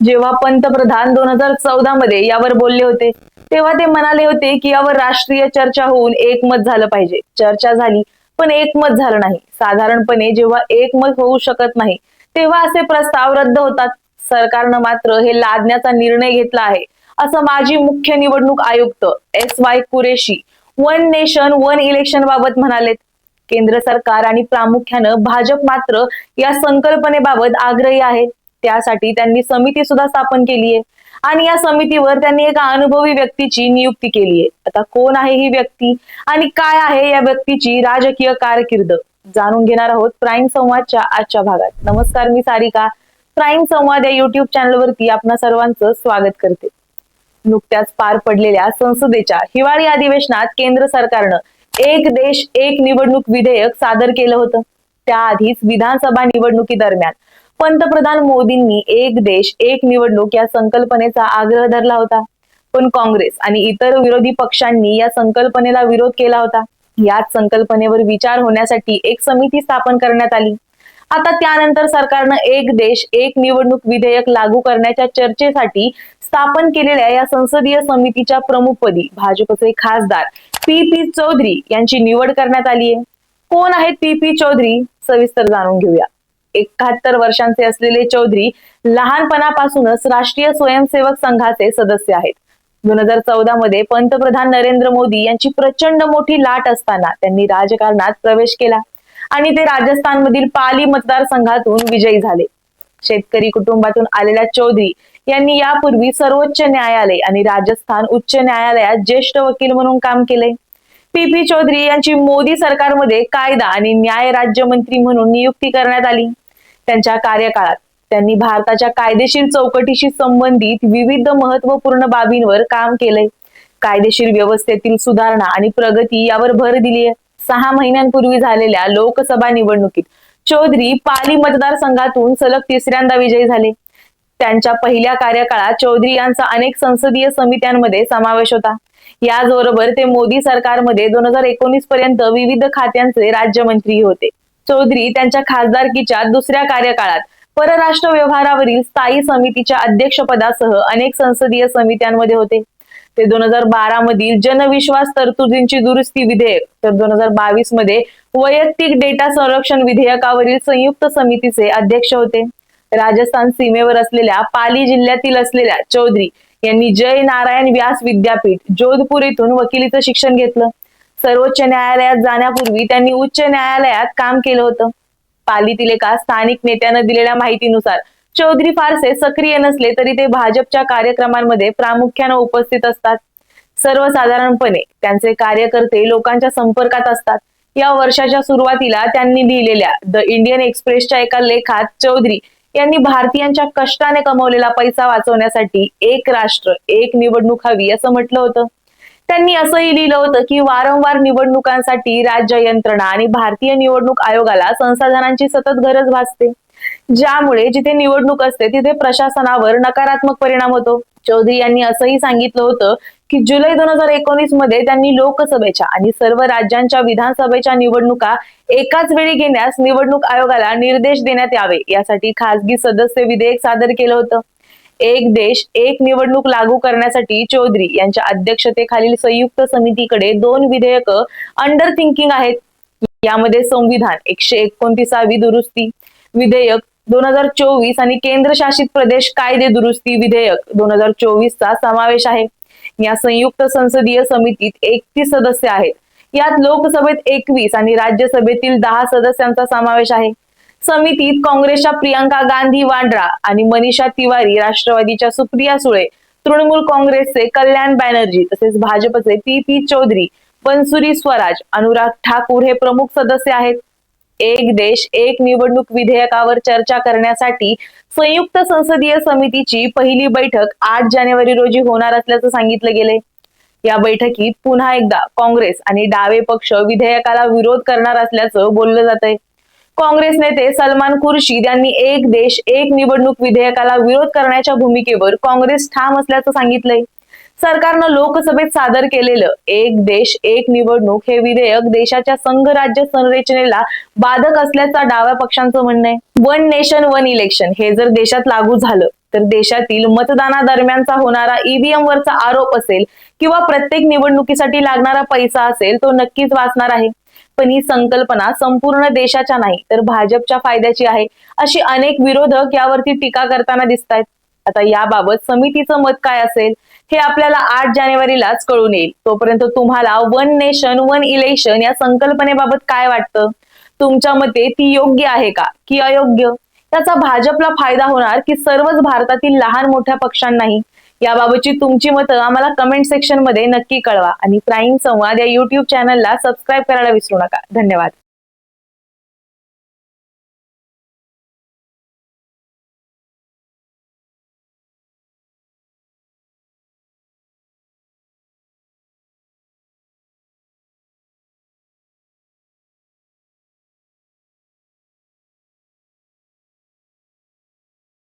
जेव्हा पंतप्रधान दोन हजार चौदा मध्ये यावर बोलले होते तेव्हा ते म्हणाले होते की यावर राष्ट्रीय चर्चा होऊन एकमत झालं पाहिजे. चर्चा झाली पण एकमत झालं नाही. साधारणपणे जेव्हा एकमत होऊ शकत नाही तेव्हा असे प्रस्ताव रद्द होतात. सरकारनं मात्र हे लादण्याचा निर्णय घेतला आहे असं माजी मुख्य निवडणूक आयुक्त S Y Qureshi one nation one election बाबत म्हणालेत. केंद्र सरकार आणि प्रामुख्यानं भाजप मात्र या संकल्पनेबाबत आग्रही आहे. त्यासाठी त्यांनी समिती सुद्धा स्थापन केली आहे. आणि या समितीवर त्यांनी एका अनुभवी व्यक्तीची नियुक्ती केली आहे. आता कोण आहे ही व्यक्ती आणि काय आहे या व्यक्तीची राजकीय कारकीर्द जाणून घेणार आहोत प्राईम संवादच्या आजच्या भागात. नमस्कार मी सारिका. प्राईम संवाद या युट्यूब चॅनलवरती आपणा सर्वांचं स्वागत करते. नुकत्याच पार पडलेल्या संसदेच्या हिवाळी अधिवेशनात केंद्र सरकारनं एक देश एक निवडणूक विधेयक सादर केलं होतं. त्याआधीच विधानसभा निवडणुकीदरम्यान पंतप्रधान मोदींनी एक देश एक निवडणूक या संकल्पनेचा आग्रह धरला होता. पण काँग्रेस आणि इतर विरोधी पक्षांनी या संकल्पनेला विरोध केला होता. याच संकल्पनेवर विचार होण्यासाठी एक समिती स्थापन करण्यात आली. आता त्यानंतर सरकारनं एक देश एक निवडणूक विधेयक लागू करण्याच्या चर्चेसाठी स्थापन केलेल्या या संसदीय समितीच्या प्रमुखपदी भाजपचे खासदार पी पी चौधरी यांची निवड करण्यात आली आहे कोण आहेत पी पी चौधरी? सविस्तर जाणून घेऊया. एकाहत्तर वर्षांचे असलेले चौधरी लहानपणापासूनच राष्ट्रीय स्वयंसेवक संघाचे सदस्य आहेत. दोन हजार चौदा मध्ये पंतप्रधान नरेंद्र मोदी यांची प्रचंड मोठी लाट असताना त्यांनी राजकारणात प्रवेश केला आणि ते राजस्थान मधील पाली मतदारसंघातून विजयी झाले. शेतकरी कुटुंबातून आलेल्या चौधरी यांनी यापूर्वी सर्वोच्च न्यायालय आणि राजस्थान उच्च न्यायालयात ज्येष्ठ वकील म्हणून काम केले. पी पी चौधरी यांची मोदी सरकारमध्ये कायदा आणि न्याय राज्यमंत्री म्हणून नियुक्ती करण्यात आली. त्यांच्या कार्यकाळात त्यांनी भारताच्या कायदेशीर चौकटीशी संबंधित विविध महत्त्वपूर्ण बाबींवर काम केलंय. कायदेशीर व्यवस्थेतील सुधारणा आणि प्रगती यावर भर दिली आहे सहा महिन्यांपूर्वी झालेल्या लोकसभा निवडणुकीत चौधरी पाली मतदारसंघातून सलग तिसऱ्यांदा विजयी झाले. त्यांच्या पहिल्या कार्यकाळात चौधरी यांचा अनेक संसदीय समित्यांमध्ये समावेश होता. याचबरोबर ते मोदी सरकारमध्ये दोन हजार एकोणीस पर्यंत विविध खात्यांचे राज्यमंत्री होते. चौधरी त्यांच्या खासदारकीच्या दुसऱ्या कार्यकाळात परराष्ट्र व्यवहारावरील स्थायी समितीच्या अध्यक्षपदासह अनेक संसदीय समित्यांमध्ये होते. ते दोन हजार बारा मधील जनविश्वास तरतुदींची दुरुस्ती विधेयक तर दोन हजार बावीसमध्ये वैयक्तिक डेटा संरक्षण विधेयकावरील संयुक्त समितीचे अध्यक्ष होते. राजस्थान सीमेवर असलेल्या पाली जिल्ह्यातील असलेल्या चौधरी यांनी जय नारायण व्यास विद्यापीठ जोधपूर येथून वकिलीचं शिक्षण घेतलं. सर्वोच्च न्यायालयात जाण्यापूर्वी त्यांनी उच्च न्यायालयात काम केलं होतं. पालीतील एका स्थानिक नेत्यानं दिलेल्या माहितीनुसार चौधरी फारसे सक्रिय नसले तरी ते भाजपच्या कार्यक्रमांमध्ये प्रामुख्यानं उपस्थित असतात. सर्वसाधारणपणे त्यांचे कार्यकर्ते लोकांच्या संपर्कात असतात. या वर्षाच्या सुरुवातीला त्यांनी लिहिलेल्या द इंडियन एक्सप्रेसच्या एका लेखात चौधरी यांनी भारतीयांच्या कष्टाने कमवलेला पैसा वाचवण्यासाठी एक राष्ट्र एक निवडणूक हवी असं म्हटलं होतं. त्यांनी असंही लिहिलं होतं की वारंवार निवडणुकांसाठी राज्य यंत्रणा आणि भारतीय निवडणूक आयोगाला संसाधनांची सतत गरज भासते. ज्यामुळे जिथे निवडणूक असते तिथे प्रशासनावर नकारात्मक परिणाम होतो. चौधरी यांनी असंही सांगितलं होतं की जुलै दोन हजार एकोणीसमध्ये त्यांनी लोकसभेच्या आणि सर्व राज्यांच्या विधानसभेच्या निवडणुका एकाच वेळी घेण्यास निवडणूक आयोगाला निर्देश देण्यात यावे यासाठी खासगी सदस्य विधेयक सादर केलं होतं. एक देश एक निवडणूक लागू करण्यासाठी चौधरी यांच्या अध्यक्षतेखालील संयुक्त समितीकडे दोन विधेयक अंडर थिंकिंग आहेत. यामध्ये संविधान एकशे एकोणतीसावी दुरुस्ती विधेयक दोन हजार चोवीस आणि केंद्रशासित प्रदेश कायदे दुरुस्ती विधेयक दोन हजार चोवीस चा समावेश आहे. या संयुक्त संसदीय समितीत एकतीस सदस्य आहेत. यात लोकसभेत एकवीस आणि राज्यसभेतील दहा सदस्यांचा समावेश आहे. समितीत काँग्रेसच्या प्रियांका गांधी वाड्रा आणि मनीषा तिवारी राष्ट्रवादीच्या सुप्रिया सुळे तृणमूल काँग्रेसचे कल्याण बॅनर्जी तसेच भाजपचे पी पी चौधरी बनसुरी स्वराज अनुराग ठाकूर हे प्रमुख सदस्य आहेत. एक देश एक निवडणूक विधेयकावर चर्चा करण्यासाठी संयुक्त संसदीय समितीची पहिली बैठक आठ जानेवारी रोजी होणार असल्याचं सांगितलं गेले या बैठकीत पुन्हा एकदा काँग्रेस आणि डावे पक्ष विधेयकाला विरोध करणार असल्याचं बोललं जात आहे काँग्रेस नेते सलमान खुर्शीद यांनी एक देश एक निवडणूक विधेयकाला विरोध करण्याच्या भूमिकेवर काँग्रेस ठाम असल्याचं सांगितलंय. सरकारनं लोकसभेत सादर केलेलं एक देश एक निवडणूक हे विधेयक देशाच्या संघ राज्य संरचनेला बाधक असल्याचा डाव्या पक्षांचं म्हणणं आहे. वन नेशन वन इलेक्शन हे जर देशात लागू झालं तर देशातील मतदानादरम्यानचा होणारा ईव्हीएम वरचा आरोप असेल किंवा प्रत्येक निवडणुकीसाठी लागणारा पैसा असेल तो नक्कीच वाचणार आहे. पण ही संकल्पना संपूर्ण देशाच्या नाही तर भाजपच्या फायद्याची आहे अशी अनेक विरोधक यावरती टीका करताना दिसत आहेत आता याबाबत समितीचं मत काय असेल हे आपल्याला आठ जानेवारीलाच कळून येईल. तोपर्यंत तुम्हाला वन नेशन वन इलेक्शन या संकल्पनेबाबत काय वाटतं? तुमच्या मते ती योग्य आहे का की अयोग्य? त्याचा भाजपला फायदा होणार की सर्वच भारतातील लहान मोठ्या पक्षांनाही? याबाबतची तुमची मतं आम्हाला कमेंट सेक्शनमध्ये नक्की कळवा. आणि प्राईम संवाद या युट्यूब चॅनलला सबस्क्राईब करायला विसरू नका. धन्यवाद.